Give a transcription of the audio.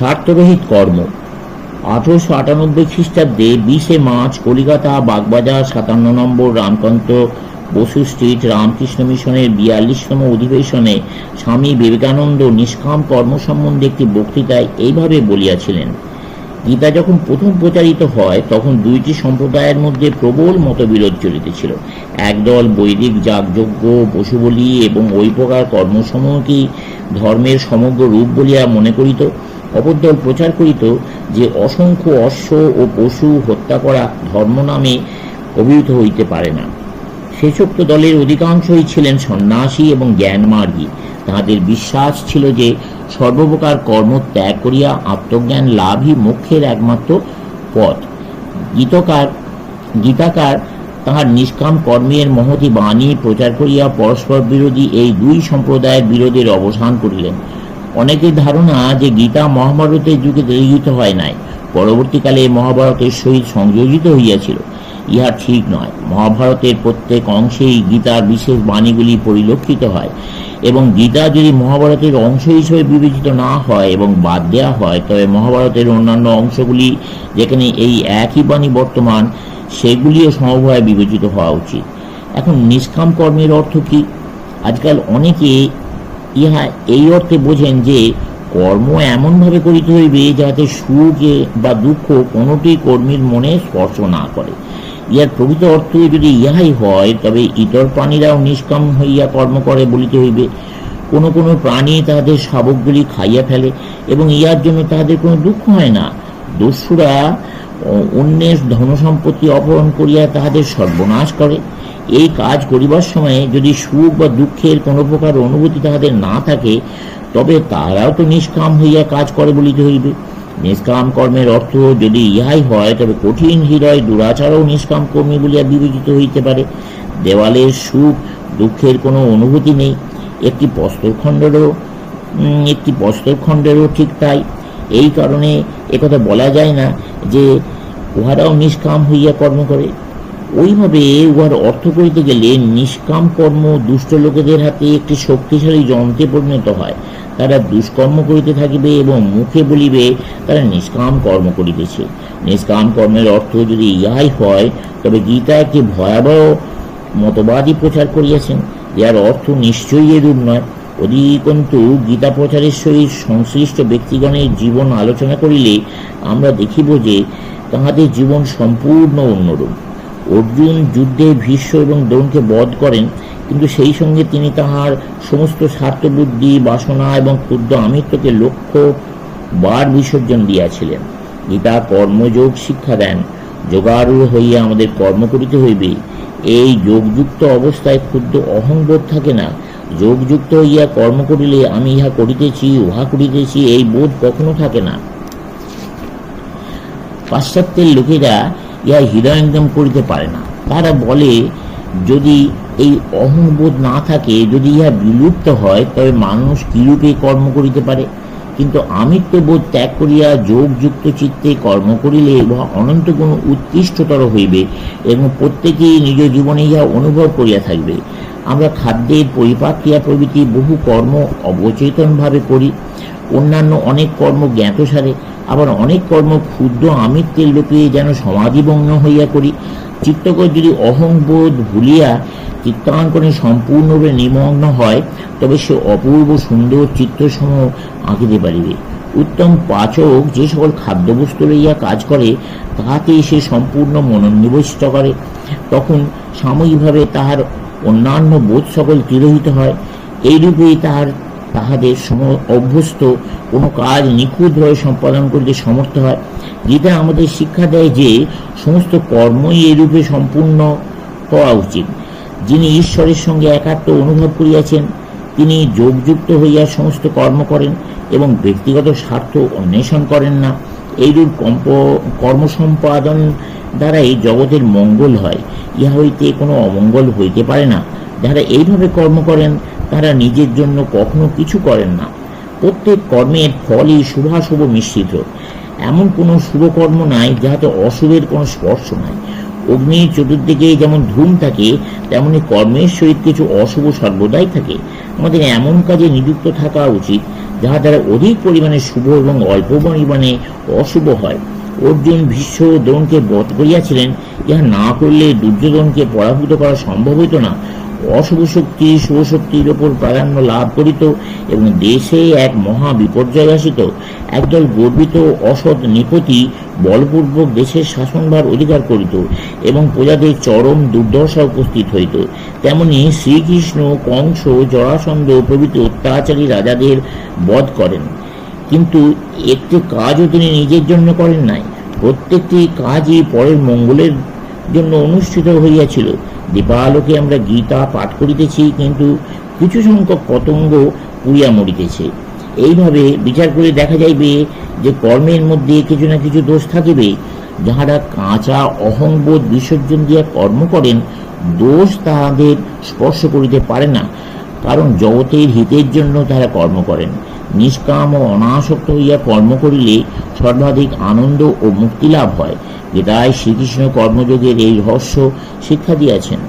স্বার্থরহিত কর্ম। আঠারোশো আটানব্বই খ্রিস্টাব্দে বিশে মার্চ কলিকাতা, বাগবাজার, সাতান্ন নম্বর রামকান্ত বসু স্ট্রিট রামকৃষ্ণ মিশনের বিয়াল্লিশতম অধিবেশনে স্বামী বিবেকানন্দ নিষ্কাম কর্ম সম্বন্ধে একটি বক্তৃতায় এইভাবে বলিয়াছিলেন, গীতা যখন প্রথম প্রচারিত হয়, তখন দুইটি সম্প্রদায়ের মধ্যে প্রবল মতবিরোধ চলিতেছিল। একদল বৈদিক যাগযজ্ঞ পশু বলি এবং ওই প্রকার কর্মসমূহকেই ধর্মের সমগ্র রূপ বলিয়া মনে করিত অপর দল প্রচার করিত যে অসংখ্য অশ্ব ও পশু হত্যা করা ধর্ম নামে অভিহিত হইতে পারে না। শেষোক্ত দলের অধিকাংশই ছিলেন সন্ন্যাসী এবং জ্ঞানমার্গী। তাহাদের বিশ্বাস ছিল যে সর্বপ্রকার কর্ম ত্যাগ করিয়া আত্মজ্ঞান লাভই মোক্ষের একমাত্র পথ। গীতকার, গীতাকার তাহার নিষ্কাম কর্মের মহতি বাণী প্রচার করিয়া পরস্পর বিরোধী এই দুই সম্প্রদায়ের বিরোধের অবসান করিলেন। অনেকের ধারণা যে গীতা মহাভারতের যুগে লিখিত হয় নাই। পরবর্তীকালে মহাভারতের সহিত সংযোজিত হইয়াছিল। ইহা ঠিক নয়। মহাভারতের প্রত্যেক অংশেই গীতার বিশেষ বাণীগুলি পরিলক্ষিত হয় এবং গীতা যদি মহাভারতের অংশ হিসেবে বিবেচিত না হয় এবং বাদ দেওয়া হয়, তবে মহাভারতের অন্যান্য অংশগুলি যেখানে এই একই বাণী বর্তমান, সেগুলিও সমভাবে বিবেচিত হওয়া উচিত। এখন নিষ্কাম কর্মের অর্থ কি? আজকাল অনেকে ইহা এই অর্থে বোঝেন যে কর্ম এমনভাবে করিতে হইবে যাতে সুখ বা দুঃখ কোনোটি কর্মীর মনে স্পর্শ না করে। ইহার প্রকৃত অর্থ যদি ইহাই হয়, তবে ইতর প্রাণীরাও নিষ্কাম হইয়া কর্ম করে বলিতে হইবে। কোনো কোনো প্রাণী তাহাদের শাবকগুলি খাইয়া ফেলে এবং ইহার জন্য তাহাদের কোনো দুঃখ হয় না। দস্যুরা অন্যের ধনসম্পত্তি অপহরণ করিয়া তাহাদের সর্বনাশ করে। এই কাজ করিবার সময় যদি সুখ বা দুঃখের কোনো প্রকার অনুভূতি তাহাদের না থাকে, তবে তারাও তো নিষ্কাম হইয়া কাজ করে বলিতে হইবে। নিষ্কাম কর্মের অর্থ যদি ইহাই হয়, তবে কঠিন হৃদয় দুরাচারও নিষ্কাম কর্মী বলিয়া বিবেচিত হইতে পারে। দেওয়ালের সুখ, দুঃখের কোনো অনুভূতি নেই। একটি প্রস্তরখণ্ডেরও একটি প্রস্তরখণ্ডেরও ঠিক তাই। এই কারণে একথা বলা যায় না যে উহারাও নিষ্কাম হইয়া কর্ম করে। ওইভাবে উহার অর্থ করিতে গেলে নিষ্কাম কর্ম দুষ্ট লোকেদের হাতে একটি শক্তিশালী যন্ত্রে পরিণত হয়। তারা দুষ্কর্ম করিতে থাকিবে এবং মুখে বলিবে, তারা নিষ্কাম কর্ম করিতেছে। নিষ্কাম কর্মের অর্থ যদি ইহাই হয়, তবে গীতা একটি ভয়াবহ মতবাদই প্রচার করিয়াছেন। যার অর্থ নিশ্চয়ই এরূপ নয়। অধিকন্তু গীতা প্রচারের সহিত সংশ্লিষ্ট ব্যক্তিগণের জীবন আলোচনা করিলে আমরা দেখিব যে তাহাদের জীবন সম্পূর্ণ অন্যরূপ। অর্জুন যুদ্ধে ভীষ্ম এবং দ্রোণকে বধ করেন, কিন্তু সেই সঙ্গে তিনি তাহার সমস্ত স্বার্থবুদ্ধি, বাসনা এবং ক্ষুদ্র আমিত্বকে লক্ষ্য বার বিসর্জন দিয়াছিলেন। গীতা কর্মযোগ শিক্ষা দেন, যোগারূঢ় হইয়া আমাদের কর্ম করিতে হইবে। এই যোগযুক্ত অবস্থায় ক্ষুদ্র অহংবোধ থাকে না। যোগযুক্ত হইয়া কর্ম করিলে আমি ইহা করিতেছি, উহা করিতেছি, এই বোধ কখনো থাকে না। পাশ্চাত্যের লোকেরা ইহা হৃদয়ঙ্গম করিতে পারে না। তারা বলে, যদি এই অহংবোধ না থাকে, যদি ইহা বিলুপ্ত হয়, তবে মানুষ কিরূপে কর্ম করিতে পারে? কিন্তু আমিত্ববোধ ত্যাগ করিয়া যোগযুক্ত চিত্তে কর্ম করিলে উহা অনন্ত গুণ উৎকৃষ্টতর হইবে এবং প্রত্যেকেই নিজ জীবনে ইহা অনুভব করিয়া থাকবে। আমরা খাদ্যের পরিপাক ক্রিয়া প্রভৃতি বহু কর্ম অবচেতনভাবে করি। অন্যান্য অনেক কর্ম জ্ঞাতসারে আবার অনেক কর্ম ক্ষুদ্র আমিত্বের লোকে যেন সমাধিভঙ্গ হইয়া করি। চিত্তকর যদি অহংবোধ ভুলিয়া চিত্তাঙ্কনে সম্পূর্ণরূপে নিমগ্ন হয়, তবে সে অপূর্ব সুন্দর চিত্রসমূহ আঁকিতে পারিবে। উত্তম পাচক যে সকল খাদ্যবস্তু লইয়া কাজ করে তাহাতে সে সম্পূর্ণ মনোনিবেশিত করে। তখন সাময়িকভাবে তাহার অন্যান্য বোধ সকল তিরোহিত হয়। এইরূপেই তাহার তাহাদের সম অভ্যস্ত, কোনো কাজ নিখুঁতভাবে সম্পাদন করিতে সমর্থ হয়। গীতা আমাদের শিক্ষা দেয় যে, সমস্ত কর্মই এরূপে সম্পূর্ণ হওয়া উচিত। যিনি ঈশ্বরের সঙ্গে একাত্ম অনুভব করিয়াছেন, তিনি যোগযুক্ত হইয়া সমস্ত কর্ম করেন এবং ব্যক্তিগত স্বার্থ অন্বেষণ করেন না। এইরূপ কম্প কর্ম সম্পাদন দ্বারাই জগতের মঙ্গল হয়। ইহা হইতে কোনো অমঙ্গল হইতে পারে না। যারা এইভাবে কর্ম করেন তারা নিজের জন্য কখনো কিছু করেন না। প্রত্যেক কর্মের ফলই শুভাশুভ মিশ্রিত। এমন কোনো শুভকর্ম নাই যাহাতে অশুভের কোনো স্পর্শ নাই। অগ্নির চতুর্দিকে যেমন ধূম থাকে, তেমনি কর্মের সহিত কিছু অশুভ সর্বদাই থাকে। আমাদের এমন কাজে নিযুক্ত থাকা উচিত যাহা দ্বারা অধিক পরিমাণে শুভ এবং অল্প পরিমাণে অশুভ হয়। অর্জুন ভীষ্ম দ্রোণকে বধ করিয়াছিলেন, ইহা না করলে দুর্যোধনকে পরাভূত করা সম্ভব হইত না। অশুভ শক্তি শুভ শক্তির ওপর প্রাধান্য লাভ করিত এবং দেশে এক মহা বিপর্যয় আসিত। একদল গর্বিত অসৎ নিপতি বলপূর্বক দেশের শাসনভার অধিকার করিত এবং প্রজাদের চরম দুর্দশা উপস্থিত হইত। তেমনি শ্রীকৃষ্ণ কংস জরাসন্ধ প্রভৃতি অত্যাচারী রাজাদের বধ করেন। কিন্তু একটি কাজও তিনি নিজের জন্য করেন নাই। প্রত্যেকটি কাজই পরের মঙ্গলের জন্য অনুষ্ঠিত হইয়াছিল। দীপালোকে আমরা গীতা পাঠ করিতেছি, কিন্তু কিছু সংখ্যক পতঙ্গ পুড়িয়া মরিতেছে। এইভাবে বিচার করে দেখা যাইবে যে কর্মের মধ্যে কিছু না কিছু দোষ থাকিবে। যাহারা কাঁচা অহংবোধ বিসর্জন দিয়া কর্ম করেন, দোষ তাহাদের স্পর্শ করিতে পারে না, কারণ জগতের হিতের জন্য তারা কর্ম করেন। নিষ্কাম ও অনাসক্ত হইয়া কর্ম করিলে সর্বাধিক আনন্দ ও মুক্তি লাভ হয়। গীতায় শ্রীকৃষ্ণ কর্মযোগের এই রহস্য শিক্ষা দিয়াছেন।